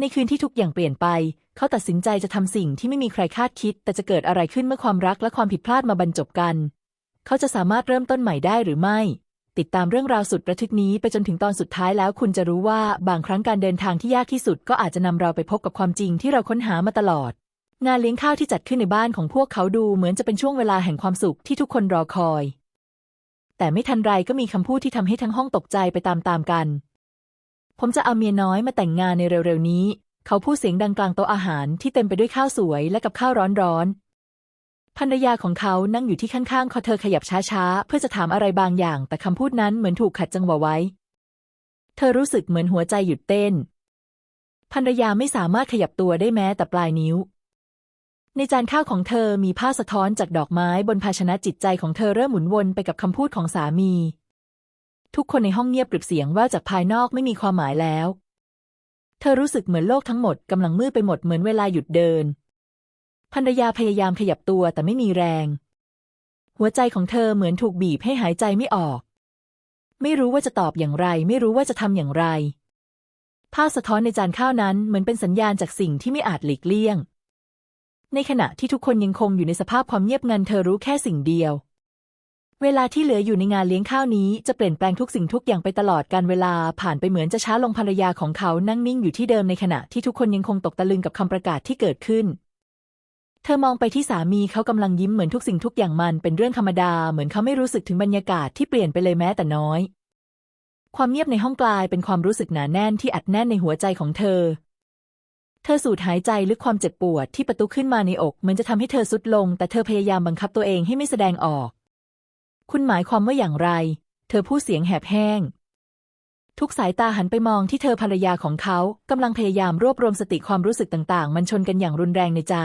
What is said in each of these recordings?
ในคืนที่ทุกอย่างเปลี่ยนไป เขาตัดสินใจจะทำสิ่งที่ไม่มีใครคาดคิด แต่จะเกิดอะไรขึ้นเมื่อความรักและความผิดพลาดมาบรรจบกัน เขาจะสามารถเริ่มต้นใหม่ได้หรือไม่ ติดตามเรื่องราวสุดระทึกนี้ไปจนถึงตอนสุดท้ายแล้วคุณจะรู้ว่าบางครั้งการเดินทางที่ยากที่สุด ก็อาจจะนำเราไปพบกับความจริงที่เราค้นหามาตลอด งานเลี้ยงข้าวที่จัดขึ้นในบ้านของพวกเขาดูเหมือนจะเป็นช่วงเวลาแห่งความสุขที่ทุกคนรอคอย แต่ไม่ทันไรก็มีคำพูดที่ทำให้ทั้งห้องตกใจไปตามๆกัน ผมจะเอาเมียน้อยมาแต่งงานในเร็วๆนี้ เขาพูดเสียงดังกลางโต๊ะอาหารที่เต็มไปด้วยข้าวสวยและกับข้าวร้อนๆภรรยาของเขานั่งอยู่ที่ข้างๆเขาเธอขยับช้าๆ เพื่อจะถามอะไรบางอย่าง แต่คำพูดนั้นเหมือนถูกขัดจังหวะไว้ เธอรู้สึกเหมือนหัวใจหยุดเต้นภรรยาไม่สามารถขยับตัวได้แม้แต่ปลายนิ้ว ในจานข้าวของเธอมีผ้าสะท้อนจากดอกไม้บนภาชนะจิตใจของเธอเริ่มหมุนวนไปกับคำพูดของสามี ทุกคนในห้องเงียบกริบเสียงว่าจากภายนอกไม่มีความหมายแล้ว เธอรู้สึกเหมือนโลกทั้งหมดกำลังมืดไปหมดเหมือนเวลาหยุดเดินภรรยาพยายามขยับตัวแต่ไม่มีแรง หัวใจของเธอเหมือนถูกบีบให้หายใจไม่ออก ไม่รู้ว่าจะตอบอย่างไร ไม่รู้ว่าจะทำอย่างไร ภาพสะท้อนในจานข้าวนั้นเหมือนเป็นสัญญาณจากสิ่งที่ไม่อาจหลีกเลี่ยง ในขณะที่ทุกคนยังคงอยู่ในสภาพความเงียบงันเธอรู้แค่สิ่งเดียว เวลาที่เหลืออยู่ในงานเลี้ยงข้าวนี้จะเปลี่ยนแปลงทุกสิ่งทุกอย่างไปตลอดการเวลาผ่านไปเหมือนจะช้าลงภรรยาของเขานั่งนิ่งอยู่ที่เดิมในขณะที่ทุกคนยังคงตกตะลึงกับคำประกาศที่เกิดขึ้น เธอมองไปที่สามีเขากำลังยิ้มเหมือนทุกสิ่งทุกอย่างมันเป็นเรื่องธรรมดาเหมือนเขาไม่รู้สึกถึงบรรยากาศที่เปลี่ยนไปเลยแม้แต่น้อย ความเงียบในห้องกลายเป็นความรู้สึกหนาแน่นที่อัดแน่นในหัวใจของเธอ เธอสูดหายใจลึกความเจ็บปวดที่ประตูขึ้นมาในอกเหมือนจะทำให้เธอสุดลง แต่เธอพยายามบังคับตัวเองให้ไม่แสดงออก คุณหมายความว่าอย่างไร เธอพูดเสียงแหบแห้ง ทุกสายตาหันไปมองที่เธอภรรยาของเขากำลังพยายามรวบรวมสติความรู้สึกต่าง ๆ มันชนกันอย่างรุนแรงในใจ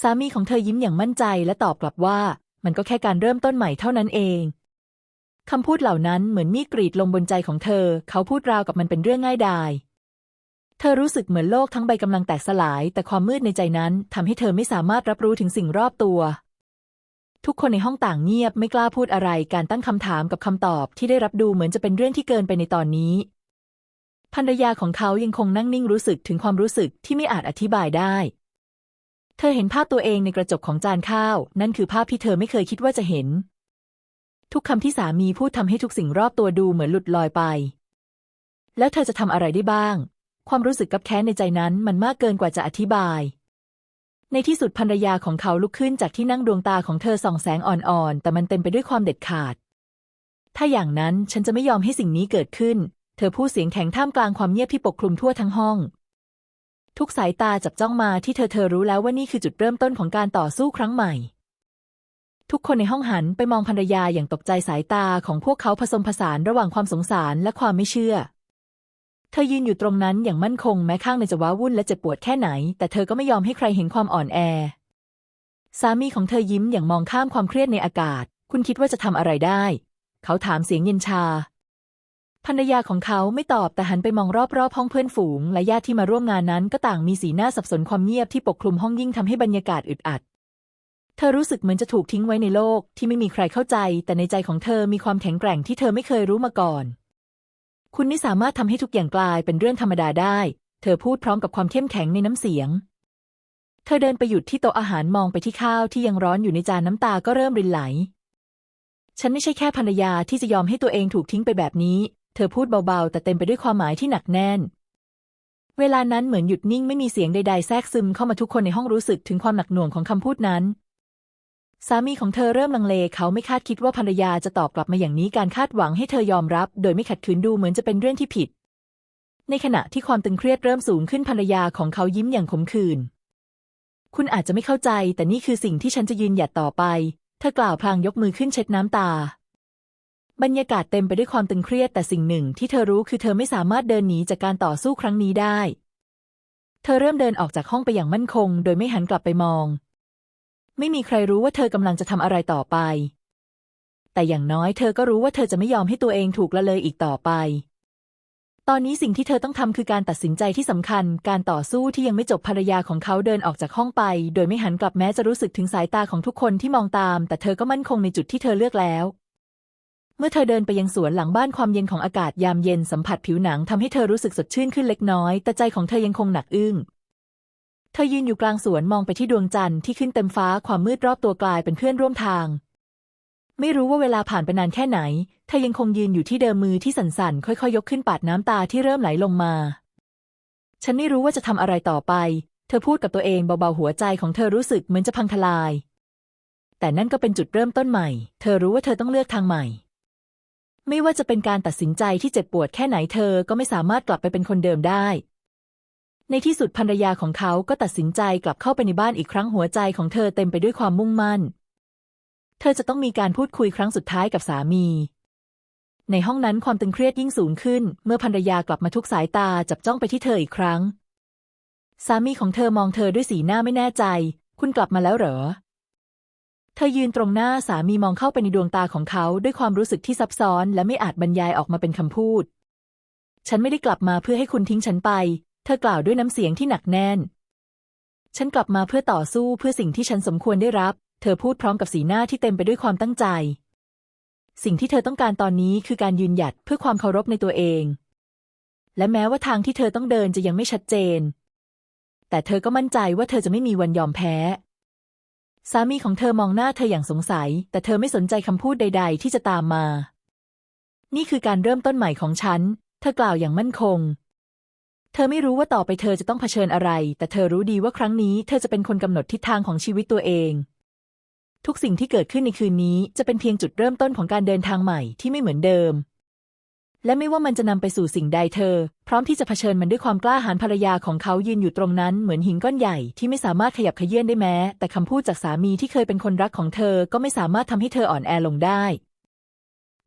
สามีของเธอยิ้มอย่างมั่นใจและตอบกลับว่ามันก็แค่การเริ่มต้นใหม่เท่านั้นเองคำพูดเหล่านั้นเหมือนมีกรีดลงบนใจของเธอ เขาพูดราวกับมันเป็นเรื่องง่ายดาย เธอรู้สึกเหมือนโลกทั้งใบกำลังแตกสลาย แต่ความมืดในใจนั้นทำให้เธอไม่สามารถรับรู้ถึงสิ่งรอบตัว ทุกคนในห้องต่างเงียบไม่กล้าพูดอะไรการตั้งคำถามกับคำตอบที่ได้รับดูเหมือนจะเป็นเรื่องที่เกินไปในตอนนี้ภรรยาของเขายังคงนั่งนิ่งรู้สึกถึงความรู้สึกที่ไม่อาจอธิบายได้ เธอเห็นภาพตัวเองในกระจกของจานข้าว นั่นคือภาพที่เธอไม่เคยคิดว่าจะเห็น ทุกคำที่สามีพูดทำให้ทุกสิ่งรอบตัวดูเหมือนหลุดลอยไป แล้วเธอจะทำอะไรได้บ้าง ความรู้สึกกับแค้นในใจนั้นมันมากเกินกว่าจะอธิบาย ในที่สุดภรรยาของเขาลุกขึ้นจากที่นั่งดวงตาของเธอส่องแสงอ่อนๆ แต่มันเต็มไปด้วยความเด็ดขาด ถ้าอย่างนั้นฉันจะไม่ยอมให้สิ่งนี้เกิดขึ้น เธอพูดเสียงแข็งท่ามกลางความเงียบที่ปกคลุมทั่วทั้งห้อง ทุกสายตาจับจ้องมาที่เธอเธอรู้แล้วว่านี่คือจุดเริ่มต้นของการต่อสู้ครั้งใหม่ ทุกคนในห้องหันไปมองภรรยาอย่างตกใจสายตาของพวกเขาผสมผสานระหว่างความสงสารและความไม่เชื่อ เธอยืนอยู่ตรงนั้นอย่างมั่นคงแม้ข้างในจะว้าวุ่นและเจ็บปวดแค่ไหน แต่เธอก็ไม่ยอมให้ใครเห็นความอ่อนแอ สามีของเธอยิ้มอย่างมองข้ามความเครียดในอากาศ คุณคิดว่าจะทำอะไรได้ เขาถามเสียงเย็นชาภรรยาของเขาไม่ตอบแต่หันไปมองรอบๆห้องเพื่อนฝูง และญาติที่มาร่วมงานนั้นก็ต่างมีสีหน้าสับสนความเงียบที่ปกคลุมห้องยิ่งทำให้บรรยากาศอึดอัด เธอรู้สึกเหมือนจะถูกทิ้งไว้ในโลกที่ไม่มีใครเข้าใจ แต่ในใจของเธอมีความแข็งแกร่งที่เธอไม่เคยรู้มาก่อน คุณไม่สามารถทำให้ทุกอย่างกลายเป็นเรื่องธรรมดาได้ เธอพูดพร้อมกับความเข้มแข็งในน้ำเสียง เธอเดินไปหยุดที่โต๊ะอาหารมองไปที่ข้าวที่ยังร้อนอยู่ในจานน้ำตาก็เริ่มรินไหล ฉันไม่ใช่แค่ภรรยาที่จะยอมให้ตัวเองถูกทิ้งไปแบบนี้ เธอพูดเบาๆ แต่เต็มไปด้วยความหมายที่หนักแน่น เวลานั้นเหมือนหยุดนิ่งไม่มีเสียงใดๆแทรกซึมเข้ามาทุกคนในห้องรู้สึกถึงความหนักหน่วงของคำพูดนั้น สามีของเธอเริ่มลังเล เขาไม่คาดคิดว่าภรรยาจะตอบกลับมาอย่างนี้การคาดหวังให้เธอยอมรับ โดยไม่ขัดขืนดูเหมือนจะเป็นเรื่องที่ผิด ในขณะที่ความตึงเครียดเริ่มสูงขึ้นภรรยาของเขายิ้มอย่างขมขื่นคุณอาจจะไม่เข้าใจ แต่นี่คือสิ่งที่ฉันจะยืนหยัดต่อไป เธอกล่าวพลางยกมือขึ้นเช็ดน้ำตา บรรยากาศเต็มไปด้วยความตึงเครียดแต่สิ่งหนึ่งที่เธอรู้คือเธอไม่สามารถเดินหนีจากการต่อสู้ครั้งนี้ได้ เธอเริ่มเดินออกจากห้องไปอย่างมั่นคง โดยไม่หันกลับไปมอง ไม่มีใครรู้ว่าเธอกำลังจะทำอะไรต่อไป แต่อย่างน้อยเธอก็รู้ว่าเธอจะไม่ยอมให้ตัวเองถูกละเลยอีกต่อไป ตอนนี้สิ่งที่เธอต้องทำคือการตัดสินใจที่สำคัญ การต่อสู้ที่ยังไม่จบภรรยาของเขาเดินออกจากห้องไป โดยไม่หันกลับแม้จะรู้สึกถึงสายตาของทุกคนที่มองตาม แต่เธอก็มั่นคงในจุดที่เธอเลือกแล้วเมื่อเธอเดินไปยังสวนหลังบ้านความเย็นของอากาศยามเย็นสัมผัสผิวหนังทำให้เธอรู้สึกสดชื่นขึ้นเล็กน้อย แต่ใจของเธอยังคงหนักอึ้ง เธอยืนอยู่กลางสวนมองไปที่ดวงจันทร์ที่ขึ้นเต็มฟ้าความมืดรอบตัวกลายเป็นเพื่อนร่วมทาง ไม่รู้ว่าเวลาผ่านไปนานแค่ไหน เธอยังคงยืนอยู่ที่เดิมมือที่สั่นๆ ค่อยๆ ยกขึ้นปาดน้ำตาที่เริ่มไหลลงมา ฉันไม่รู้ว่าจะทำอะไรต่อไป เธอพูดกับตัวเองเบาๆหัวใจของเธอรู้สึกเหมือนจะพังทลาย แต่นั่นก็เป็นจุดเริ่มต้นใหม่ เธอรู้ว่าเธอต้องเลือกทางใหม่ ไม่ว่าจะเป็นการตัดสินใจที่เจ็บปวดแค่ไหนเธอก็ไม่สามารถกลับไปเป็นคนเดิมได้ ในที่สุดภรรยาของเขาก็ตัดสินใจกลับเข้าไปในบ้านอีกครั้งหัวใจของเธอเต็มไปด้วยความมุ่งมั่น เธอจะต้องมีการพูดคุยครั้งสุดท้ายกับสามี ในห้องนั้นความตึงเครียดยิ่งสูงขึ้น เมื่อภรรยากลับมาทุกสายตาจับจ้องไปที่เธออีกครั้ง สามีของเธอมองเธอด้วยสีหน้าไม่แน่ใจ คุณกลับมาแล้วเหรอ เธอยืนตรงหน้าสามีมองเข้าไปในดวงตาของเขาด้วยความรู้สึกที่ซับซ้อน และไม่อาจบรรยายออกมาเป็นคำพูดฉันไม่ได้กลับมาเพื่อให้คุณทิ้งฉันไป เธอกล่าวด้วยน้ำเสียงที่หนักแน่น ฉันกลับมาเพื่อต่อสู้เพื่อสิ่งที่ฉันสมควรได้รับ เธอพูดพร้อมกับสีหน้าที่เต็มไปด้วยความตั้งใจ สิ่งที่เธอต้องการตอนนี้คือการยืนหยัดเพื่อความเคารพในตัวเอง และแม้ว่าทางที่เธอต้องเดินจะยังไม่ชัดเจน แต่เธอก็มั่นใจว่าเธอจะไม่มีวันยอมแพ้ สามีของเธอมองหน้าเธออย่างสงสัย แต่เธอไม่สนใจคำพูดใด ๆ ที่จะตามมา นี่คือการเริ่มต้นใหม่ของฉัน เธอกล่าวอย่างมั่นคง เธอไม่รู้ว่าต่อไปเธอจะต้องเผชิญอะไร แต่เธอรู้ดีว่าครั้งนี้เธอจะเป็นคนกำหนดทิศทางของชีวิตตัวเอง ทุกสิ่งที่เกิดขึ้นในคืนนี้จะเป็นเพียงจุดเริ่มต้นของการเดินทางใหม่ที่ไม่เหมือนเดิม และไม่ว่ามันจะนำไปสู่สิ่งใดเธอ พร้อมที่จะเผชิญมันด้วยความกล้าหาญภรรยาของเขายืนอยู่ตรงนั้นเหมือนหินก้อนใหญ่ที่ไม่สามารถขยับเขยื่อนได้แม้ แต่คำพูดจากสามีที่เคยเป็นคนรักของเธอก็ไม่สามารถทำให้เธออ่อนแอลงได้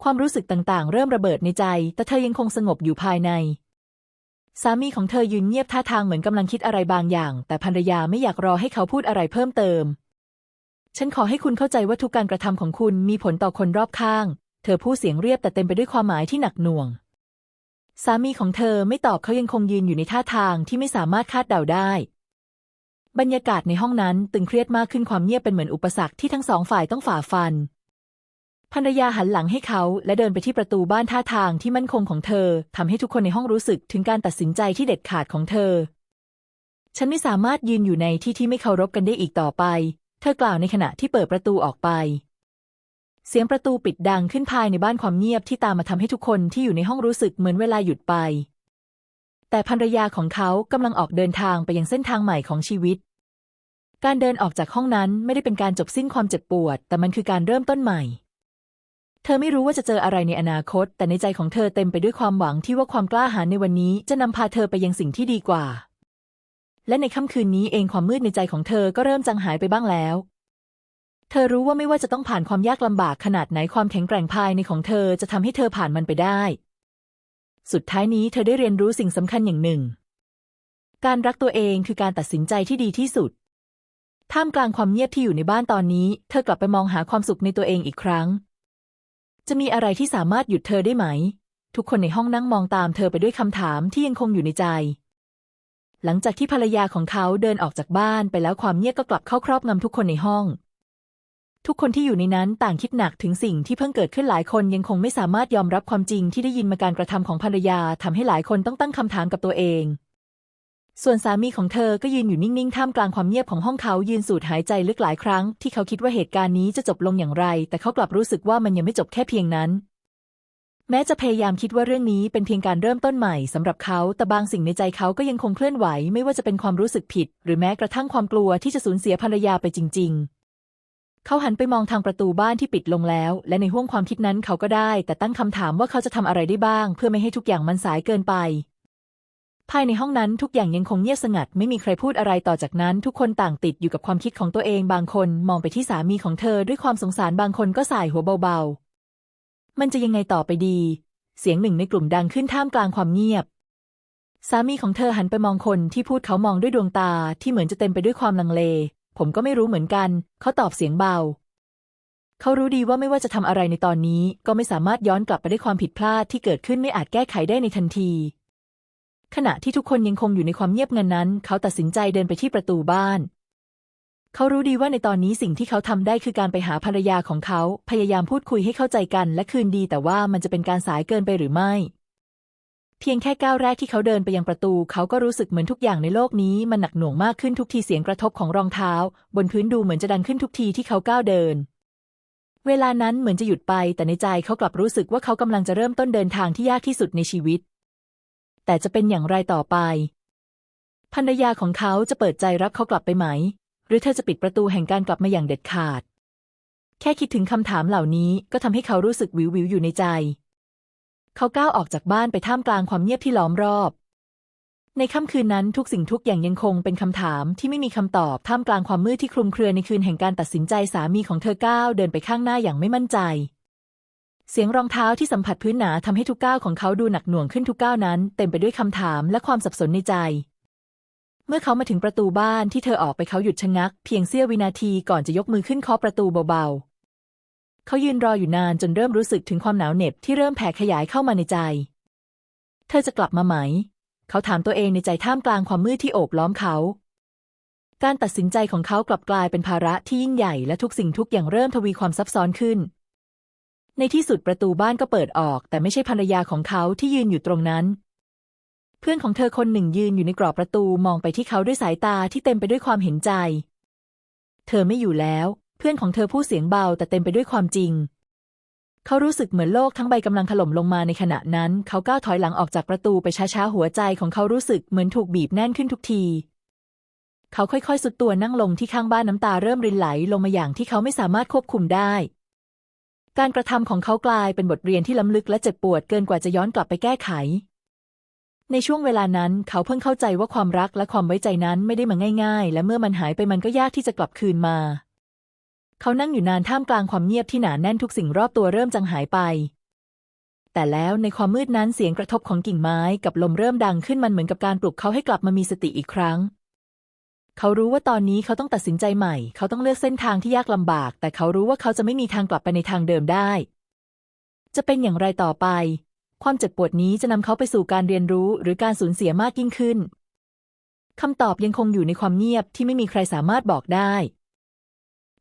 ความรู้สึกต่างๆ เริ่มระเบิดในใจ แต่เธอยังคงสงบอยู่ภายใน สามีของเธอยืนเงียบท่าทางเหมือนกำลังคิดอะไรบางอย่าง แต่ภรรยาไม่อยากรอให้เขาพูดอะไรเพิ่มเติม ฉันขอให้คุณเข้าใจว่าทุกการกระทำของคุณมีผลต่อคนรอบข้าง เธอพูดเสียงเรียบแต่เต็มไปด้วยความหมายที่หนักหน่วง สามีของเธอไม่ตอบเขายังคงยืนอยู่ในท่าทางที่ไม่สามารถคาดเดาได้ บรรยากาศในห้องนั้นตึงเครียดมากขึ้นความเงียบเป็นเหมือนอุปสรรคที่ทั้งสองฝ่ายต้องฝ่าฟัน ภรรยาหันหลังให้เขาและเดินไปที่ประตูบ้านท่าทางที่มั่นคงของเธอทำให้ทุกคนในห้องรู้สึกถึงการตัดสินใจที่เด็ดขาดของเธอ ฉันไม่สามารถยืนอยู่ในที่ที่ไม่เคารพกันได้อีกต่อไป เธอกล่าวในขณะที่เปิดประตูออกไป เสียงประตูปิดดังขึ้นภายในบ้านความเงียบที่ตามมาทำให้ทุกคนที่อยู่ในห้องรู้สึกเหมือนเวลาหยุดไป แต่ภรรยาของเขากำลังออกเดินทางไปยังเส้นทางใหม่ของชีวิต การเดินออกจากห้องนั้นไม่ได้เป็นการจบสิ้นความเจ็บปวด แต่มันคือการเริ่มต้นใหม่ เธอไม่รู้ว่าจะเจออะไรในอนาคต แต่ในใจของเธอเต็มไปด้วยความหวังที่ว่าความกล้าหาญในวันนี้จะนำพาเธอไปยังสิ่งที่ดีกว่า และในค่ำคืนนี้เองความมืดในใจของเธอก็เริ่มจางหายไปบ้างแล้ว เธอรู้ว่าไม่ว่าจะต้องผ่านความยากลำบากขนาดไหนความแข็งแกร่งภายในของเธอจะทำให้เธอผ่านมันไปได้ สุดท้ายนี้เธอได้เรียนรู้สิ่งสำคัญอย่างหนึ่ง การรักตัวเองคือการตัดสินใจที่ดีที่สุดท่ามกลางความเงียบที่อยู่ในบ้านตอนนี้ เธอกลับไปมองหาความสุขในตัวเองอีกครั้ง จะมีอะไรที่สามารถหยุดเธอได้ไหม ทุกคนในห้องนั่งมองตามเธอไปด้วยคำถามที่ยังคงอยู่ในใจ หลังจากที่ภรรยาของเขาเดินออกจากบ้านไปแล้วความเงียบก็กลับเข้าครอบงำทุกคนในห้อง ทุกคนที่อยู่ในนั้นต่างคิดหนักถึงสิ่งที่เพิ่งเกิดขึ้นหลายคนยังคงไม่สามารถยอมรับความจริงที่ได้ยินมาการกระทำของภรรยาทำให้หลายคนต้องตั้งคำถามกับตัวเอง ส่วนสามีของเธอก็ยืนอยู่นิ่ง ๆ ท่ามกลางความเงียบของห้องเขายืนสูดหายใจลึกหลายครั้ง ที่เขาคิดว่าเหตุการณ์นี้จะจบลงอย่างไร แต่เขากลับรู้สึกว่ามันยังไม่จบแค่เพียงนั้น แม้จะพยายามคิดว่าเรื่องนี้เป็นเพียงการเริ่มต้นใหม่สำหรับเขาแต่บางสิ่งในใจเขาก็ยังคงเคลื่อนไหว ไม่ว่าจะเป็นความรู้สึกผิด หรือแม้กระทั่งความกลัวที่จะสูญเสียภรรยาไปจริง ๆเขาหันไปมองทางประตูบ้านที่ปิดลงแล้ว และในห้วงความคิดนั้นเขาก็ได้ แต่ตั้งคำถามว่าเขาจะทำอะไรได้บ้าง เพื่อไม่ให้ทุกอย่างมันสายเกินไป ภายในห้องนั้นทุกอย่างยังคงเงียบสงัด ไม่มีใครพูดอะไรต่อจากนั้น ทุกคนต่างติดอยู่กับความคิดของตัวเองบางคนมองไปที่สามีของเธอด้วยความสงสารบางคนก็สายหัวเบาๆ มันจะยังไงต่อไปดี เสียงหนึ่งในกลุ่มดังขึ้นท่ามกลางความเงียบ สามีของเธอหันไปมองคนที่พูดเขามองด้วยดวงตาที่เหมือนจะเต็มไปด้วยความลังเล ผมก็ไม่รู้เหมือนกัน เขาตอบเสียงเบา เขารู้ดีว่าไม่ว่าจะทำอะไรในตอนนี้ ก็ไม่สามารถย้อนกลับไปได้ความผิดพลาดที่เกิดขึ้นไม่อาจแก้ไขได้ในทันที ขณะที่ทุกคนยังคงอยู่ในความเงียบงันนั้น เขาตัดสินใจเดินไปที่ประตูบ้าน เขารู้ดีว่าในตอนนี้สิ่งที่เขาทำได้คือการไปหาภรรยาของเขา พยายามพูดคุยให้เข้าใจกันและคืนดี แต่ว่ามันจะเป็นการสายเกินไปหรือไม่ เพียงแค่ก้าวแรกที่เขาเดินไปยังประตู เขาก็รู้สึกเหมือนทุกอย่างในโลกนี้มันหนักหน่วงมากขึ้นทุกทีเสียงกระทบของรองเท้า บนพื้นดูเหมือนจะดังขึ้นทุกทีที่เขาก้าวเดินเวลานั้นเหมือนจะหยุดไป แต่ในใจเขากลับรู้สึกว่าเขากำลังจะเริ่มต้นเดินทางที่ยากที่สุดในชีวิต แต่จะเป็นอย่างไรต่อไป ภรรยาของเขาจะเปิดใจรับเขากลับไปไหม หรือเธอจะปิดประตูแห่งการกลับมาอย่างเด็ดขาด แค่คิดถึงคำถามเหล่านี้ก็ทำให้เขารู้สึกวิววิวอยู่ในใจ เขาก้าวออกจากบ้านไปท่ามกลางความเงียบที่ล้อมรอบ ในค่ำคืนนั้นทุกสิ่งทุกอย่างยังคงเป็นคำถามที่ไม่มีคำตอบท่ามกลางความมืดที่คลุมเครือในคืนแห่งการตัดสินใจสามีของเธอก้าวเดินไปข้างหน้าอย่างไม่มั่นใจ เสียงรองเท้าที่สัมผัสพื้นหนาทำให้ทุกก้าวของเขาดูหนักหน่วงขึ้นทุกก้าวนั้น เต็มไปด้วยคำถามและความสับสนในใจ เมื่อเขามาถึงประตูบ้านที่เธอออกไปเขาหยุดชะงัก เพียงเสี้ยววินาทีก่อนจะยกมือขึ้นเคาะประตูเบาๆ เขายืนรออยู่นานจนเริ่มรู้สึกถึงความหนาวเหน็บที่เริ่มแผ่ขยายเข้ามาในใจ เธอจะกลับมาไหม เขาถามตัวเองในใจท่ามกลางความมืดที่โอบล้อมเขา การตัดสินใจของเขากลับกลายเป็นภาระที่ยิ่งใหญ่และทุกสิ่งทุกอย่างเริ่มทวีความซับซ้อนขึ้น ในที่สุดประตูบ้านก็เปิดออก แต่ไม่ใช่ภรรยาของเขาที่ยืนอยู่ตรงนั้น เพื่อนของเธอคนหนึ่งยืนอยู่ในกรอบประตูมองไปที่เขาด้วยสายตาที่เต็มไปด้วยความเห็นใจ เธอไม่อยู่แล้ว เพื่อนของเธอพูดเสียงเบาแต่เต็มไปด้วยความจริง เขารู้สึกเหมือนโลกทั้งใบกำลังถล่มลงมาในขณะนั้น เขาก้าวถอยหลังออกจากประตูไปช้าๆหัวใจของเขารู้สึกเหมือนถูกบีบแน่นขึ้นทุกทีเขาค่อยๆ สุดตัวนั่งลงที่ข้างบ้านน้ำตาเริ่มรินไหลลงมาอย่างที่เขาไม่สามารถควบคุมได้ การกระทำของเขากลายเป็นบทเรียนที่ล้ำลึกและเจ็บปวดเกินกว่าจะย้อนกลับไปแก้ไข ในช่วงเวลานั้น เขาเพิ่งเข้าใจว่าความรักและความไว้ใจนั้นไม่ได้มาง่าย ๆ และเมื่อมันหายไปมันก็ยากที่จะกลับคืนมา เขานั่งอยู่นานท่ามกลางความเงียบที่หนาแน่นทุกสิ่งรอบตัวเริ่มจางหายไป แต่แล้วในความมืดนั้นเสียงกระทบของกิ่งไม้กับลมเริ่มดังขึ้นมันเหมือนกับการปลุกเขาให้กลับมามีสติอีกครั้ง เขารู้ว่าตอนนี้เขาต้องตัดสินใจใหม่ เขาต้องเลือกเส้นทางที่ยากลำบาก แต่เขารู้ว่าเขาจะไม่มีทางกลับไปในทางเดิมได้ จะเป็นอย่างไรต่อไป ความเจ็บปวดนี้จะนำเขาไปสู่การเรียนรู้หรือการสูญเสียมากยิ่งขึ้นคำตอบยังคงอยู่ในความเงียบที่ไม่มีใครสามารถบอกได้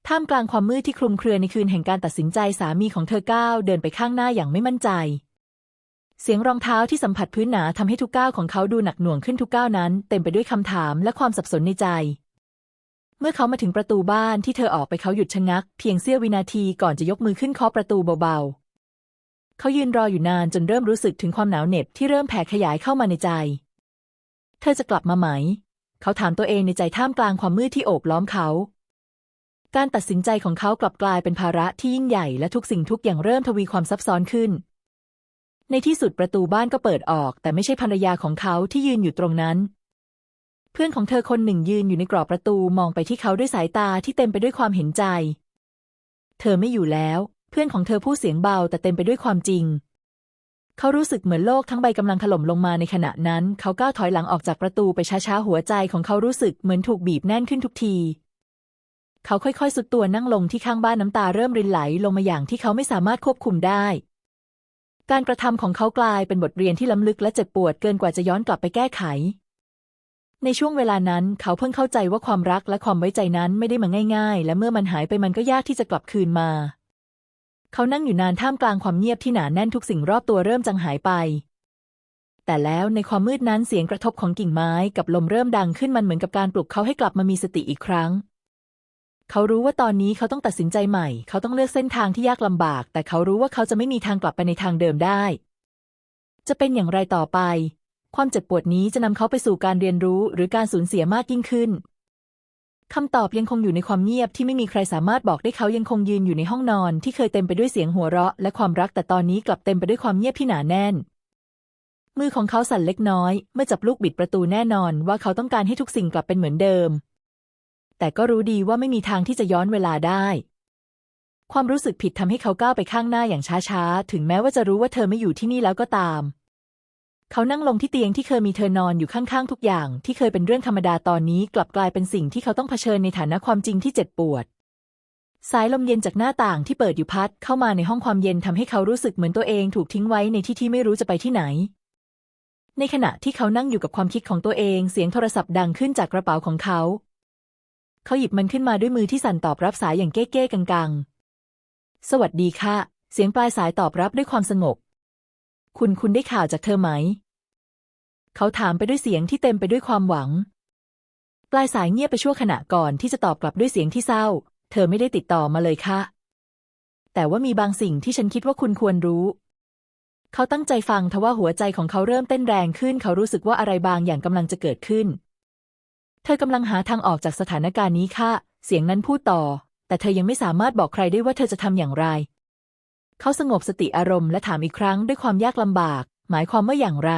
ท่ามกลางความมืดที่คลุมเครือในคืนแห่งการตัดสินใจสามีของเธอก้าวเดินไปข้างหน้าอย่างไม่มั่นใจ เสียงรองเท้าที่สัมผัสพื้นหนาทำให้ทุกก้าวของเขาดูหนักหน่วงขึ้นทุกก้าวนั้น เต็มไปด้วยคำถามและความสับสนในใจ เมื่อเขามาถึงประตูบ้านที่เธอออกไปเขาหยุดชะงัก เพียงเสี้ยววินาทีก่อนจะยกมือขึ้นเคาะประตูเบาๆ เขายืนรออยู่นานจนเริ่มรู้สึกถึงความหนาวเหน็บที่เริ่มแผ่ขยายเข้ามาในใจ เธอจะกลับมาไหม เขาถามตัวเองในใจท่ามกลางความมืดที่โอบล้อมเขา การตัดสินใจของเขากลับกลายเป็นภาระที่ยิ่งใหญ่และทุกสิ่งทุกอย่างเริ่มทวีความซับซ้อนขึ้น ในที่สุดประตูบ้านก็เปิดออก แต่ไม่ใช่ภรรยาของเขาที่ยืนอยู่ตรงนั้น เพื่อนของเธอคนหนึ่งยืนอยู่ในกรอบประตูมองไปที่เขาด้วยสายตาที่เต็มไปด้วยความเห็นใจ เธอไม่อยู่แล้ว เพื่อนของเธอพูดเสียงเบาแต่เต็มไปด้วยความจริง เขารู้สึกเหมือนโลกทั้งใบกำลังถล่มลงมาในขณะนั้น เขาก้าวถอยหลังออกจากประตูไปช้าๆหัวใจของเขารู้สึกเหมือนถูกบีบแน่นขึ้นทุกทีเขาค่อยๆ สุดตัวนั่งลงที่ข้างบ้านน้ำตาเริ่มรินไหลลงมาอย่างที่เขาไม่สามารถควบคุมได้ การกระทำของเขากลายเป็นบทเรียนที่ล้ำลึกและเจ็บปวดเกินกว่าจะย้อนกลับไปแก้ไข ในช่วงเวลานั้น เขาเพิ่งเข้าใจว่าความรักและความไว้ใจนั้นไม่ได้มาง่าย ๆ และเมื่อมันหายไปมันก็ยากที่จะกลับคืนมา เขานั่งอยู่นานท่ามกลางความเงียบที่หนาแน่นทุกสิ่งรอบตัวเริ่มจางหายไป แต่แล้วในความมืดนั้นเสียงกระทบของกิ่งไม้กับลมเริ่มดังขึ้นมันเหมือนกับการปลุกเขาให้กลับมามีสติอีกครั้ง เขารู้ว่าตอนนี้เขาต้องตัดสินใจใหม่ เขาต้องเลือกเส้นทางที่ยากลำบาก แต่เขารู้ว่าเขาจะไม่มีทางกลับไปในทางเดิมได้ จะเป็นอย่างไรต่อไป ความเจ็บปวดนี้จะนำเขาไปสู่การเรียนรู้หรือการสูญเสียมากยิ่งขึ้นคำตอบยังคงอยู่ในความเงียบที่ไม่มีใครสามารถบอกได้เขายังคงยืนอยู่ในห้องนอน ที่เคยเต็มไปด้วยเสียงหัวเราะ และความรักแต่ตอนนี้กลับเต็มไปด้วยความเงียบที่หนาแน่น มือของเขาสั่นเล็กน้อย เมื่อจับลูกบิดประตูแน่นอนว่าเขาต้องการให้ทุกสิ่งกลับเป็นเหมือนเดิม แต่ก็รู้ดีว่าไม่มีทางที่จะย้อนเวลาได้ ความรู้สึกผิดทำให้เขาก้าวไปข้างหน้าอย่างช้าๆ ถึงแม้ว่าจะรู้ว่าเธอไม่อยู่ที่นี่แล้วก็ตาม เขานั่งลงที่เตียงที่เคยมีเธอนอนอยู่ข้างๆ ทุกอย่าง ที่เคยเป็นเรื่องธรรมดาตอนนี้กลับกลายเป็นสิ่งที่เขาต้องเผชิญในฐานะความจริงที่เจ็บปวดสายลมเย็นจากหน้าต่างที่เปิดอยู่พัดเข้ามาในห้องความเย็นทำให้เขารู้สึกเหมือนตัวเองถูกทิ้งไว้ในที่ที่ไม่รู้จะไปที่ไหน ในขณะที่เขานั่งอยู่กับความคิดของตัวเอง เสียงโทรศัพท์ดังขึ้นจากกระเป๋าของเขา เขาหยิบมันขึ้นมาด้วยมือที่สั่นตอบรับสายอย่างเก้เก้กังๆ สวัสดีค่ะ เสียงปลายสายตอบรับด้วยความสงบ คุณคุณได้ข่าวจากเธอไหม เขาถามไปด้วยเสียงที่เต็มไปด้วยความหวัง ปลายสายเงียบไปชั่วขณะก่อนที่จะตอบกลับด้วยเสียงที่เศร้า เธอไม่ได้ติดต่อมาเลยค่ะ แต่ว่ามีบางสิ่งที่ฉันคิดว่าคุณควรรู้เขาตั้งใจฟังทว่าหัวใจของเขาเริ่มเต้นแรงขึ้น เขารู้สึกว่าอะไรบางอย่างกำลังจะเกิดขึ้น เธอกำลังหาทางออกจากสถานการณ์นี้ค่ะ เสียงนั้นพูดต่อ แต่เธอยังไม่สามารถบอกใครได้ว่าเธอจะทำอย่างไร เขาสงบสติอารมณ์และถามอีกครั้งด้วยความยากลำบาก หมายความว่าอย่างไร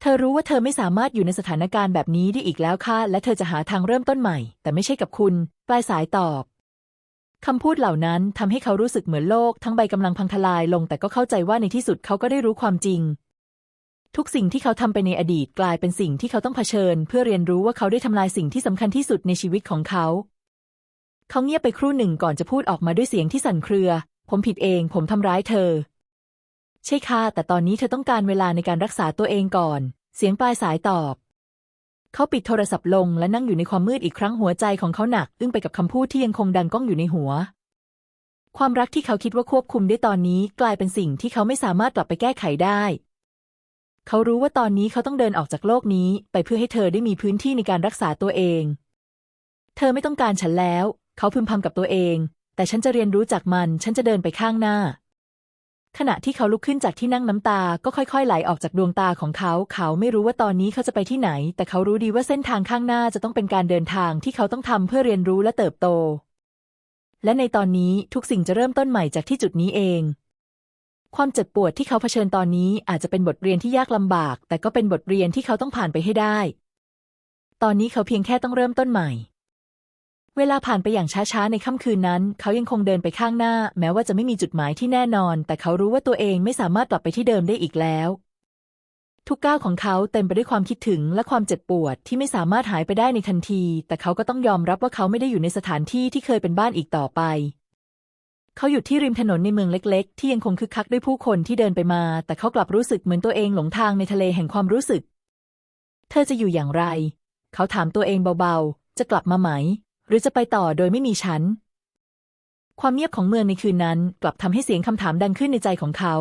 เธอรู้ว่าเธอไม่สามารถอยู่ในสถานการณ์แบบนี้ได้อีกแล้วค่ะ และเธอจะหาทางเริ่มต้นใหม่ แต่ไม่ใช่กับคุณ ปลายสายตอบคำพูดเหล่านั้นทำให้เขารู้สึกเหมือนโลก ทั้งใบกำลังพังทลายลง แต่ก็เข้าใจว่าในที่สุดเขาก็ได้รู้ความจริง ทุกสิ่งที่เขาทำไปในอดีตกลายเป็นสิ่งที่เขาต้องเผชิญ เพื่อเรียนรู้ว่าเขาได้ทำลายสิ่งที่สำคัญที่สุดในชีวิตของเขา เขาเงียบไปครู่หนึ่งก่อนจะพูดออกมาด้วยเสียงที่สั่นเครือ ผมผิดเอง ผมทำร้ายเธอ ใช่ค่ะ แต่ตอนนี้เธอต้องการเวลาในการรักษาตัวเองก่อน เสียงปลายสายตอบ เขาปิดโทรศัพท์ลงและนั่งอยู่ในความมืดอีกครั้งหัวใจของเขาหนัก อึ้งไปกับคำพูดที่ยังคงดังก้องอยู่ในหัวความรักที่เขาคิดว่าควบคุมได้ตอนนี้กลายเป็นสิ่งที่เขาไม่สามารถกลับไปแก้ไขได้ เขารู้ว่าตอนนี้เขาต้องเดินออกจากโลกนี้ ไปเพื่อให้เธอได้มีพื้นที่ในการรักษาตัวเอง เธอไม่ต้องการฉันแล้ว เขาพึมพำกับตัวเอง แต่ฉันจะเรียนรู้จากมัน ฉันจะเดินไปข้างหน้า ขณะที่เขาลุกขึ้นจากที่นั่งน้ำตา ก็ค่อยๆ ไหลออกจากดวงตาของเขา เขาไม่รู้ว่าตอนนี้เขาจะไปที่ไหน แต่เขารู้ดีว่าเส้นทางข้างหน้าจะต้องเป็นการเดินทางที่เขาต้องทำเพื่อเรียนรู้และเติบโต และในตอนนี้ทุกสิ่งจะเริ่มต้นใหม่จากที่จุดนี้เอง ความเจ็บปวดที่เขาเผชิญตอนนี้อาจจะเป็นบทเรียนที่ยากลำบาก แต่ก็เป็นบทเรียนที่เขาต้องผ่านไปให้ได้ ตอนนี้เขาเพียงแค่ต้องเริ่มต้นใหม่ เวลาผ่านไปอย่างช้าๆในค่ำคืนนั้น เขายังคงเดินไปข้างหน้า แม้ว่าจะไม่มีจุดหมายที่แน่นอน แต่เขารู้ว่าตัวเองไม่สามารถกลับไปที่เดิมได้อีกแล้ว ทุกก้าวของเขาเต็มไปด้วยความคิดถึงและความเจ็บปวดที่ไม่สามารถหายไปได้ในทันที แต่เขาก็ต้องยอมรับว่าเขาไม่ได้อยู่ในสถานที่ที่เคยเป็นบ้านอีกต่อไป เขาหยุดที่ริมถนนในเมืองเล็ก ๆ ที่ยังคงคึกคักด้วยผู้คนที่เดินไปมา แต่เขากลับรู้สึกเหมือนตัวเองหลงทางในทะเลแห่งความรู้สึก เธอจะอยู่อย่างไร เขาถามตัวเองเบาๆ จะกลับมาไหม หรือจะไปต่อโดยไม่มีฉัน ความเงียบของเมืองในคืนนั้นกลับทำให้เสียงคำถามดังขึ้นในใจของเขา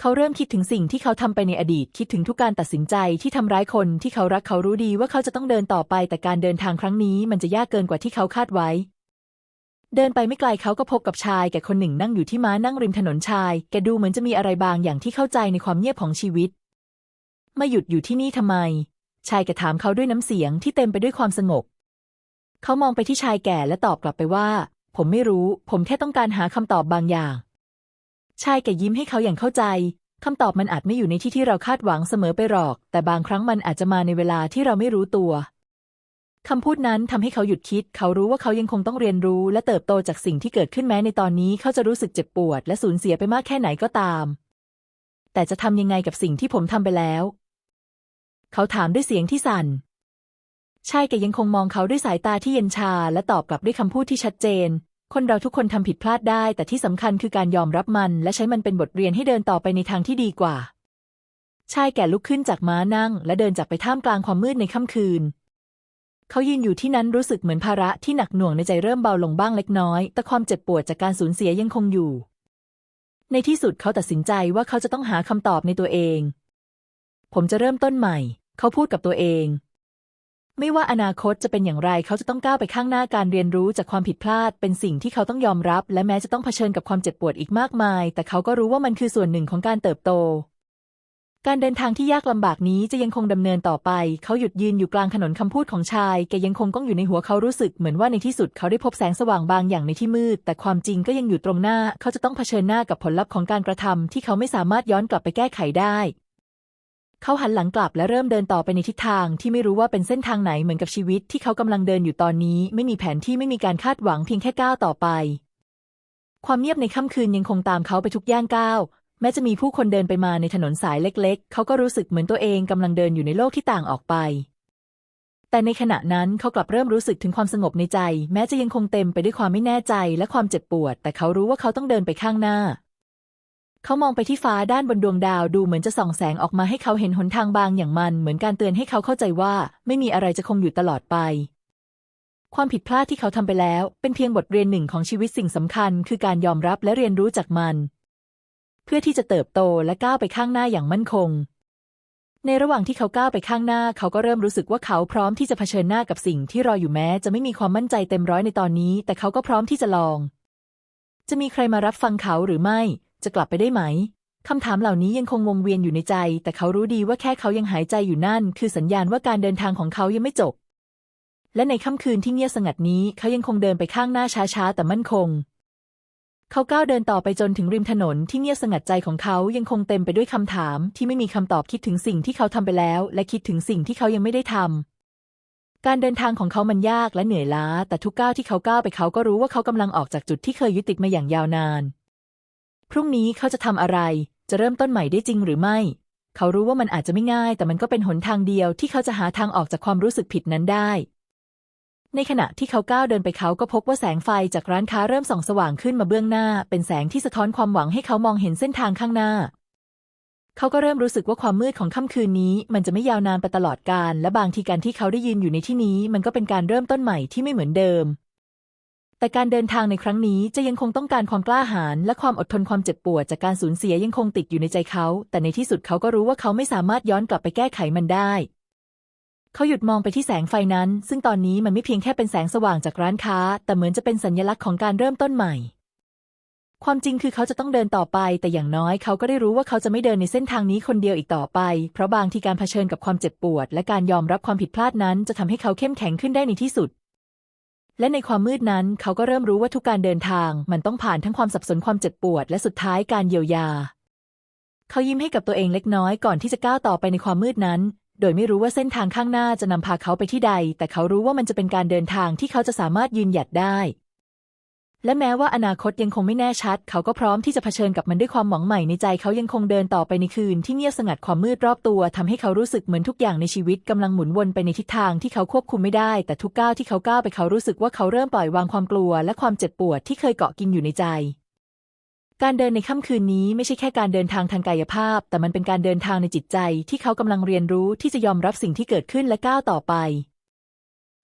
เขาเริ่มคิดถึงสิ่งที่เขาทำไปในอดีต คิดถึงทุกการตัดสินใจที่ทำร้ายคนที่เขารักเขารู้ดีว่าเขาจะต้องเดินต่อไป แต่การเดินทางครั้งนี้มันจะยากเกินกว่าที่เขาคาดไว้ เดินไปไม่ไกลเขาก็พบกับชายแก่คนหนึ่งนั่งอยู่ที่ม้านั่งริมถนนชาย แกดูเหมือนจะมีอะไรบางอย่างที่เข้าใจในความเงียบของชีวิต มาหยุดอยู่ที่นี่ทำไม ชายแกถามเขาด้วยน้ำเสียงที่เต็มไปด้วยความสงบ เขามองไปที่ชายแก่และตอบกลับไปว่า ผมไม่รู้ ผมแค่ต้องการหาคำตอบบางอย่าง ชายแก่ยิ้มให้เขาอย่างเข้าใจคำตอบมันอาจไม่อยู่ในที่ที่เราคาดหวังเสมอไปหรอก แต่บางครั้งมันอาจจะมาในเวลาที่เราไม่รู้ตัว คำพูดนั้นทำให้เขาหยุดคิด เขารู้ว่าเขายังคงต้องเรียนรู้และเติบโตจากสิ่งที่เกิดขึ้นแม้ในตอนนี้เขาจะรู้สึกเจ็บปวด และสูญเสียไปมากแค่ไหนก็ตาม แต่จะทำยังไงกับสิ่งที่ผมทำไปแล้ว เขาถามด้วยเสียงที่สั่น ชายแกยังคงมองเขาด้วยสายตาที่เย็นชา และตอบกลับด้วยคำพูดที่ชัดเจน คนเราทุกคนทำผิดพลาดได้ แต่ที่สำคัญคือการยอมรับมัน และใช้มันเป็นบทเรียนให้เดินต่อไปในทางที่ดีกว่า ชายแก่ลุกขึ้นจากม้านั่ง และเดินจากไปท่ามกลางความมืดในค่ำคืน เขายืนอยู่ที่นั้นรู้สึกเหมือนภาระที่หนักหน่วงในใจเริ่มเบาลงบ้างเล็กน้อย แต่ความเจ็บปวดจากการสูญเสียยังคงอยู่ ในที่สุดเขาตัดสินใจว่าเขาจะต้องหาคำตอบในตัวเอง ผมจะเริ่มต้นใหม่ เขาพูดกับตัวเอง ไม่ว่าอนาคตจะเป็นอย่างไร เขาจะต้องก้าวไปข้างหน้าการเรียนรู้จากความผิดพลาด เป็นสิ่งที่เขาต้องยอมรับ และแม้จะต้องเผชิญกับความเจ็บปวดอีกมากมาย แต่เขาก็รู้ว่ามันคือส่วนหนึ่งของการเติบโต การเดินทางที่ยากลำบากนี้จะยังคงดำเนินต่อไป เขาหยุดยืนอยู่กลางถนนคำพูดของชาย แกยังคงก้องอยู่ในหัวเขารู้สึกเหมือนว่าในที่สุดเขาได้พบแสงสว่างบางอย่างในที่มืด แต่ความจริงก็ยังอยู่ตรงหน้า เขาจะต้องเผชิญหน้ากับผลลัพธ์ของการกระทำที่เขาไม่สามารถย้อนกลับไปแก้ไขได้ เขาหันหลังกลับและเริ่มเดินต่อไปในทิศทางที่ไม่รู้ว่าเป็นเส้นทางไหนเหมือนกับชีวิตที่เขากำลังเดินอยู่ตอนนี้ ไม่มีแผนที่ไม่มีการคาดหวังเพียงแค่ก้าวต่อไป ความเงียบในค่ำคืนยังคงตามเขาไปทุกย่างก้าว แม้จะมีผู้คนเดินไปมาในถนนสายเล็ก ๆ เขาก็รู้สึกเหมือนตัวเองกำลังเดินอยู่ในโลกที่ต่างออกไป แต่ในขณะนั้นเขากลับเริ่มรู้สึกถึงความสงบในใจ แม้จะยังคงเต็มไปด้วยความไม่แน่ใจและความเจ็บปวด แต่เขารู้ว่าเขาต้องเดินไปข้างหน้า เขามองไปที่ฟ้าด้านบนดวงดาวดูเหมือนจะส่องแสงออกมาให้เขาเห็นหนทางบางอย่างมัน เหมือนการเตือนให้เขาเข้าใจว่า ไม่มีอะไรจะคงอยู่ตลอดไปความผิดพลาดที่เขาทำไปแล้ว เป็นเพียงบทเรียนหนึ่งของชีวิตสิ่งสำคัญ คือการยอมรับและเรียนรู้จากมัน เพื่อที่จะเติบโตและก้าวไปข้างหน้าอย่างมั่นคง ในระหว่างที่เขาก้าวไปข้างหน้า เขาก็เริ่มรู้สึกว่าเขาพร้อมที่จะเผชิญหน้ากับสิ่งที่รออยู่แม้ จะไม่มีความมั่นใจเต็มร้อยในตอนนี้ แต่เขาก็พร้อมที่จะลอง จะมีใครมารับฟังเขาหรือไม่ จะกลับไปได้ไหมคำถามเหล่านี้ยังคงวงเวียนอยู่ในใจ แต่เขารู้ดีว่าแค่เขายังหายใจอยู่นั่น คือสัญญาณว่าการเดินทางของเขายังไม่จบ และในค่ำคืนที่เงียบสงัดนี้ เขายังคงเดินไปข้างหน้าช้าๆแต่มั่นคง เขาก้าวเดินต่อไปจนถึงริมถนนที่เงียบสงัดใจของเขายังคงเต็มไปด้วยคำถามที่ไม่มีคำตอบคิดถึงสิ่งที่เขาทำไปแล้ว และคิดถึงสิ่งที่เขายังไม่ได้ทำการเดินทางของเขามันยากและเหนื่อยล้า แต่ทุกก้าวที่เขาก้าวไปเขาก็รู้ว่าเขากำลังออกจากจุดที่เคยยึดติดมาอย่างยาวนาน พรุ่งนี้เขาจะทำอะไร จะเริ่มต้นใหม่ได้จริงหรือไม่ เขารู้ว่ามันอาจจะไม่ง่าย แต่มันก็เป็นหนทางเดียวที่เขาจะหาทางออกจากความรู้สึกผิดนั้นได้ ในขณะที่เขาก้าวเดินไปเขาก็พบว่าแสงไฟจากร้านค้าเริ่มส่องสว่างขึ้นมาเบื้องหน้า เป็นแสงที่สะท้อนความหวังให้เขามองเห็นเส้นทางข้างหน้า เขาก็เริ่มรู้สึกว่าความมืดของค่ำคืนนี้ มันจะไม่ยาวนานไปตลอดกาลและบางทีการที่เขาได้ยืนอยู่ในที่นี้ มันก็เป็นการเริ่มต้นใหม่ที่ไม่เหมือนเดิม แต่การเดินทางในครั้งนี้จะยังคงต้องการความกล้าหาญและความอดทนความเจ็บปวดจากการสูญเสียยังคงติดอยู่ในใจเขา แต่ในที่สุดเขาก็รู้ว่าเขาไม่สามารถย้อนกลับไปแก้ไขมันได้ เขาหยุดมองไปที่แสงไฟนั้น ซึ่งตอนนี้มันไม่เพียงแค่เป็นแสงสว่างจากร้านค้า แต่เหมือนจะเป็นสัญลักษณ์ของการเริ่มต้นใหม่ ความจริงคือเขาจะต้องเดินต่อไป แต่อย่างน้อยเขาก็ได้รู้ว่าเขาจะไม่เดินในเส้นทางนี้คนเดียวอีกต่อไป เพราะบางทีการเผชิญกับความเจ็บปวด และการยอมรับความผิดพลาดนั้น จะทำให้เขาเข้มแข็งขึ้นได้ในที่สุด และในความมืดนั้น เขาก็เริ่มรู้ว่าทุกการเดินทาง มันต้องผ่านทั้งความสับสนความเจ็บปวด และสุดท้ายการเยียวยาเขายิ้มให้กับตัวเองเล็กน้อยก่อนที่จะก้าวต่อไปในความมืดนั้น โดยไม่รู้ว่าเส้นทางข้างหน้าจะนำพาเขาไปที่ใด แต่เขารู้ว่ามันจะเป็นการเดินทางที่เขาจะสามารถยืนหยัดได้ และแม้ว่าอนาคตยังคงไม่แน่ชัด เขาก็พร้อมที่จะเผชิญกับมันด้วยความหวังใหม่ในใจ เขายังคงเดินต่อไปในคืนที่เงียบสงัดความมืดรอบตัวทำให้เขารู้สึกเหมือนทุกอย่างในชีวิตกำลังหมุนวนไปในทิศทางที่เขาควบคุมไม่ได้ แต่ทุกก้าวที่เขาก้าวไปเขารู้สึกว่าเขาเริ่มปล่อยวางความกลัว และความเจ็บปวดที่เคยเกาะกินอยู่ในใจ การเดินในค่ำคืนนี้ไม่ใช่แค่การเดินทางทางกายภาพ แต่มันเป็นการเดินทางในจิตใจ ที่เขากำลังเรียนรู้ที่จะยอมรับสิ่งที่เกิดขึ้นและก้าวต่อไป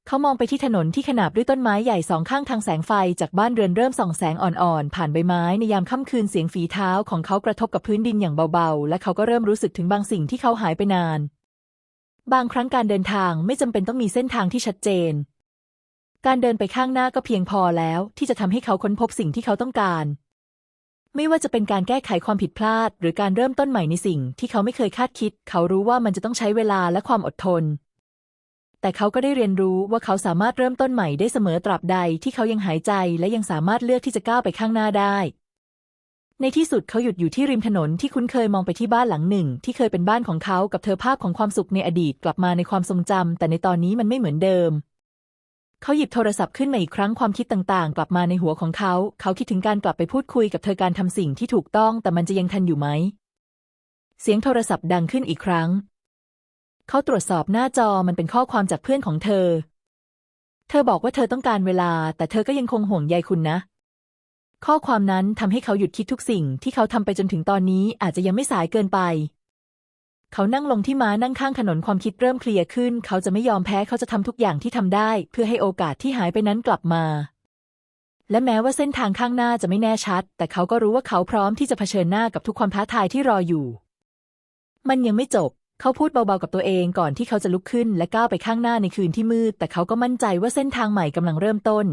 เขามองไปที่ถนนที่ขนาบด้วยต้นไม้ใหญ่สองข้างทางแสงไฟจากบ้านเรือนเริ่มส่องแสงอ่อนๆ ผ่านใบไม้ในยามค่ำคืนเสียงฝีเท้าของเขากระทบกับพื้นดินอย่างเบาๆ และเขาก็เริ่มรู้สึกถึงบางสิ่งที่เขาหายไปนาน บางครั้งการเดินทางไม่จำเป็นต้องมีเส้นทางที่ชัดเจน การเดินไปข้างหน้าก็เพียงพอแล้ว ที่จะทำให้เขาค้นพบสิ่งที่เขาต้องการ ไม่ว่าจะเป็นการแก้ไขความผิดพลาด หรือการเริ่มต้นใหม่ในสิ่งที่เขาไม่เคยคาดคิด เขารู้ว่ามันจะต้องใช้เวลาและความอดทน แต่เขาก็ได้เรียนรู้ว่าเขาสามารถเริ่มต้นใหม่ได้เสมอตราบใดที่เขายังหายใจและยังสามารถเลือกที่จะก้าวไปข้างหน้าได้ ในที่สุดเขาหยุดอยู่ที่ริมถนนที่คุ้นเคยมองไปที่บ้านหลังหนึ่ง ที่เคยเป็นบ้านของเขากับเธอภาพของความสุขในอดีตกลับมาในความทรงจำแต่ในตอนนี้มันไม่เหมือนเดิม เขาหยิบโทรศัพท์ขึ้นมาอีกครั้งความคิดต่างๆ กลับมาในหัวของเขา เขาคิดถึงการกลับไปพูดคุยกับเธอการทำสิ่งที่ถูกต้อง แต่มันจะยังทันอยู่ไหม เสียงโทรศัพท์ดังขึ้นอีกครั้ง เขาตรวจสอบหน้าจอมันเป็นข้อความจากเพื่อนของเธอ เธอบอกว่าเธอต้องการเวลา แต่เธอก็ยังคงห่วงใยคุณนะ ข้อความนั้นทำให้เขาหยุดคิดทุกสิ่งที่เขาทำไปจนถึงตอนนี้อาจจะยังไม่สายเกินไป เขานั่งลงที่ม้านั่งข้างถนนความคิดเริ่มเคลียร์ขึ้น เขาจะไม่ยอมแพ้เขาจะทำทุกอย่างที่ทำได้ เพื่อให้โอกาสที่หายไปนั้นกลับมา และแม้ว่าเส้นทางข้างหน้าจะไม่แน่ชัด แต่เขาก็รู้ว่าเขาพร้อมที่จะเผชิญหน้ากับทุกความท้าทายที่รออยู่ มันยังไม่จบ เขาพูดเบาๆกับตัวเองก่อนที่เขาจะลุกขึ้นและก้าวไปข้างหน้าในคืนที่มืด แต่เขาก็มั่นใจว่าเส้นทางใหม่กำลังเริ่มต้น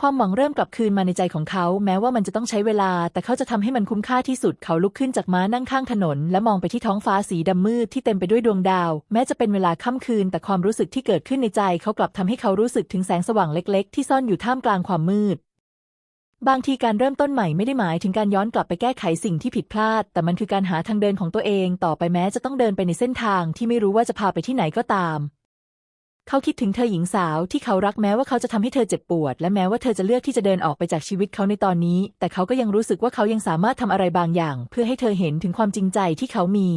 ความหวังเริ่มกลับคืนมาในใจของเขา แม้ว่ามันจะต้องใช้เวลา แต่เขาจะทำให้มันคุ้มค่าที่สุด เขาลุกขึ้นจากม้านั่งข้างถนน และมองไปที่ท้องฟ้าสีดำมืดที่เต็มไปด้วยดวงดาว แม้จะเป็นเวลาค่ำคืน แต่ความรู้สึกที่เกิดขึ้นในใจ เขากลับทำให้เขารู้สึกถึงแสงสว่างเล็ก ๆ ที่ซ่อนอยู่ท่ามกลางความมืด บางทีการเริ่มต้นใหม่ไม่ได้หมายถึงการย้อนกลับไปแก้ไขสิ่งที่ผิดพลาด แต่มันคือการหาทางเดินของตัวเอง ต่อไปแม้จะต้องเดินไปในเส้นทางที่ไม่รู้ว่าจะพาไปที่ไหนก็ตาม เขาคิดถึงเธอหญิงสาวที่เขารักแม้ว่าเขาจะทำให้เธอเจ็บปวด และแม้ว่าเธอจะเลือกที่จะเดินออกไปจากชีวิตเขาในตอนนี้ แต่เขาก็ยังรู้สึกว่าเขายังสามารถทำอะไรบางอย่าง เพื่อให้เธอเห็นถึงความจริงใจที่เขามี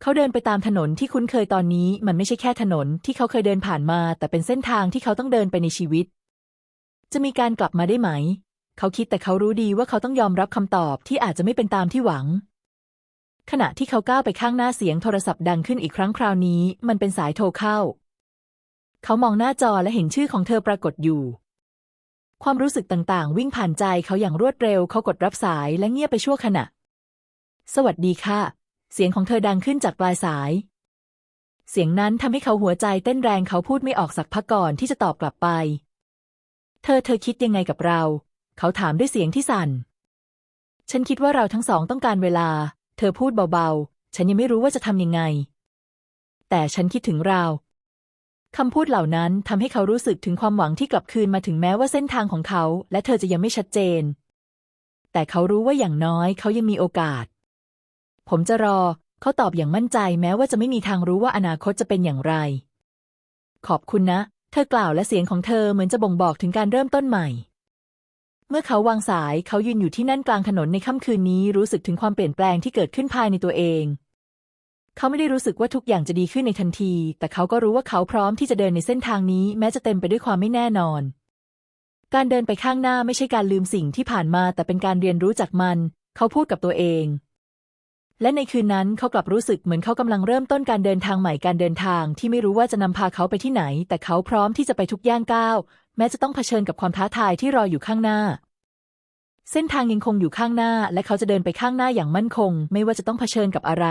เขาเดินไปตามถนนที่คุ้นเคยตอนนี้ มันไม่ใช่แค่ถนนที่เขาเคยเดินผ่านมา แต่เป็นเส้นทางที่เขาต้องเดินไปในชีวิต จะมีการกลับมาได้ไหม เขาคิดแต่เขารู้ดีว่าเขาต้องยอมรับคำตอบที่อาจจะไม่เป็นตามที่หวังขณะที่เขาก้าวไปข้างหน้าเสียงโทรศัพท์ดังขึ้นอีกครั้งคราวนี้ มันเป็นสายโทรเข้า เขามองหน้าจอและเห็นชื่อของเธอปรากฏอยู่ ความรู้สึกต่างๆ วิ่งผ่านใจเขาอย่างรวดเร็ว เขากดรับสายและเงียบไปชั่วขณะ สวัสดีค่ะ เสียงของเธอดังขึ้นจากปลายสาย เสียงนั้นทำให้เขาหัวใจเต้นแรงเขาพูดไม่ออกสักพักก่อนที่จะตอบกลับไป เธอเธอคิดยังไงกับเรา เขาถามด้วยเสียงที่สั่น ฉันคิดว่าเราทั้งสองต้องการเวลา เธอพูดเบาๆ ฉันยังไม่รู้ว่าจะทำยังไง แต่ฉันคิดถึงเรา คำพูดเหล่านั้นทำให้เขารู้สึกถึงความหวังที่กลับคืนมาถึงแม้ว่าเส้นทางของเขาและเธอจะยังไม่ชัดเจน แต่เขารู้ว่าอย่างน้อยเขายังมีโอกาส ผมจะรอ เขาตอบอย่างมั่นใจแม้ว่าจะไม่มีทางรู้ว่าอนาคตจะเป็นอย่างไร ขอบคุณนะ เธอกล่าวและเสียงของเธอเหมือนจะบ่งบอกถึงการเริ่มต้นใหม่ เมื่อเขาวางสายเขายืนอยู่ที่นั่นกลางถนนในค่ำคืนนี้รู้สึกถึงความเปลี่ยนแปลงที่เกิดขึ้นภายในตัวเอง เขาไม่ได้รู้สึกว่าทุกอย่างจะดีขึ้นในทันที แต่เขาก็รู้ว่าเขาพร้อมที่จะเดินในเส้นทางนี้ แม้จะเต็มไปด้วยความไม่แน่นอน การเดินไปข้างหน้าไม่ใช่การลืมสิ่งที่ผ่านมา แต่เป็นการเรียนรู้จากมัน เขาพูดกับตัวเอง และในคืนนั้นเขากลับรู้สึกเหมือนเขากำลังเริ่มต้นการเดินทางใหม่การเดินทาง ที่ไม่รู้ว่าจะนำพาเขาไปที่ไหน แต่เขาพร้อมที่จะไปทุกย่างก้าว แม้จะต้องเผชิญกับความท้าทายที่รออยู่ข้างหน้าเส้นทางยังคงอยู่ข้างหน้า และเขาจะเดินไปข้างหน้าอย่างมั่นคง ไม่ว่าจะต้องเผชิญกับอะไร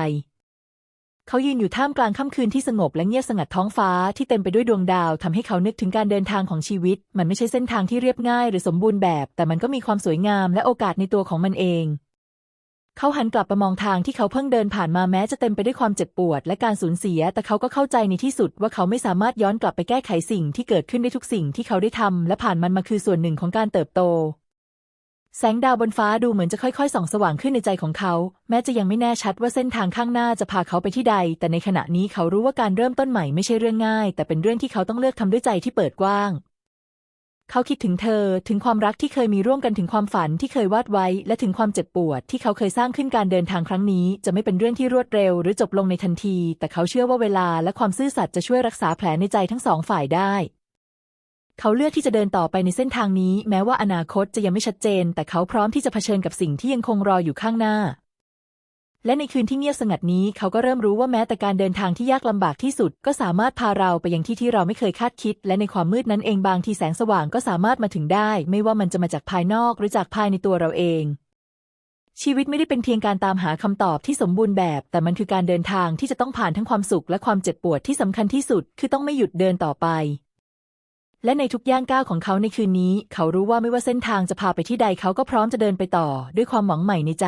เขายืนอยู่ท่ามกลางค่ำคืนที่สงบและเงียบสงัดท้องฟ้าที่เต็มไปด้วยดวงดาวทำให้เขานึกถึงการเดินทางของชีวิต มันไม่ใช่เส้นทางที่เรียบง่ายหรือสมบูรณ์แบบ แต่มันก็มีความสวยงามและโอกาสในตัวของมันเอง เขาหันกลับไปมองทางที่เขาเพิ่งเดินผ่านมาแม้จะเต็มไปด้วยความเจ็บปวด และการสูญเสีย แต่เขาก็เข้าใจในที่สุดว่าเขาไม่สามารถย้อนกลับไปแก้ไขสิ่งที่เกิดขึ้นได้ทุกสิ่งที่เขาได้ทำและผ่านมันมาคือส่วนหนึ่งของการเติบโต แสงดาวบนฟ้าดูเหมือนจะค่อยๆ ส่องสว่างขึ้นในใจของเขา แม้จะยังไม่แน่ชัดว่าเส้นทางข้างหน้าจะพาเขาไปที่ใด แต่ในขณะนี้เขารู้ว่าการเริ่มต้นใหม่ไม่ใช่เรื่องง่าย แต่เป็นเรื่องที่เขาต้องเลือกทำด้วยใจที่เปิดกว้าง เขาคิดถึงเธอ ถึงความรักที่เคยมีร่วมกันถึงความฝันที่เคยวาดไว้ และถึงความเจ็บปวด ที่เขาเคยสร้างขึ้นการเดินทางครั้งนี้ จะไม่เป็นเรื่องที่รวดเร็ว หรือจบลงในทันที แต่เขาเชื่อว่าเวลาและความซื่อสัตย์จะช่วยรักษาแผลในใจทั้งสองฝ่ายได้ เขาเลือกที่จะเดินต่อไปในเส้นทางนี้ แม้ว่าอนาคตจะยังไม่ชัดเจน แต่เขาพร้อมที่จะเผชิญกับสิ่งที่ยังคงรออยู่ข้างหน้า และในคืนที่เงียบสงัดนี้ เขาก็เริ่มรู้ว่าแม้แต่การเดินทางที่ยากลำบากที่สุด ก็สามารถพาเราไปยังที่ที่เราไม่เคยคาดคิด และในความมืดนั้นเองบางทีแสงสว่างก็สามารถมาถึงได้ ไม่ว่ามันจะมาจากภายนอกหรือจากภายในตัวเราเองชีวิตไม่ได้เป็นเพียงการตามหาคำตอบที่สมบูรณ์แบบ แต่มันคือการเดินทางที่จะต้องผ่านทั้งความสุขและความเจ็บปวดที่สำคัญที่สุด คือต้องไม่หยุดเดินต่อไป และในทุกย่างก้าวของเขาในคืนนี้ เขารู้ว่าไม่ว่าเส้นทางจะพาไปที่ใดเขาก็พร้อมจะเดินไปต่อ ด้วยความหวังใหม่ในใจ